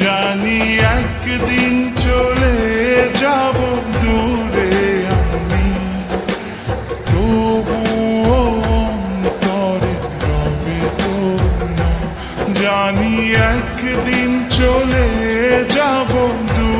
জানি একদিন চলে যাব দূরে আমি তবুও অন্তরে রবে নাম। জানি একদিন চলে যাব দূরে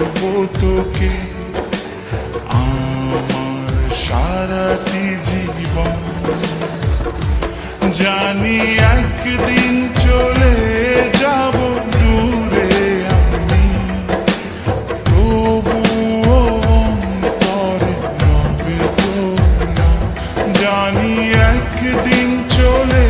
বলব আমার সারাটি জীবন জানি একদিন চলে যাব দূরে আমি। তবুও অন্তরে রবে তো জানি একদিন চলে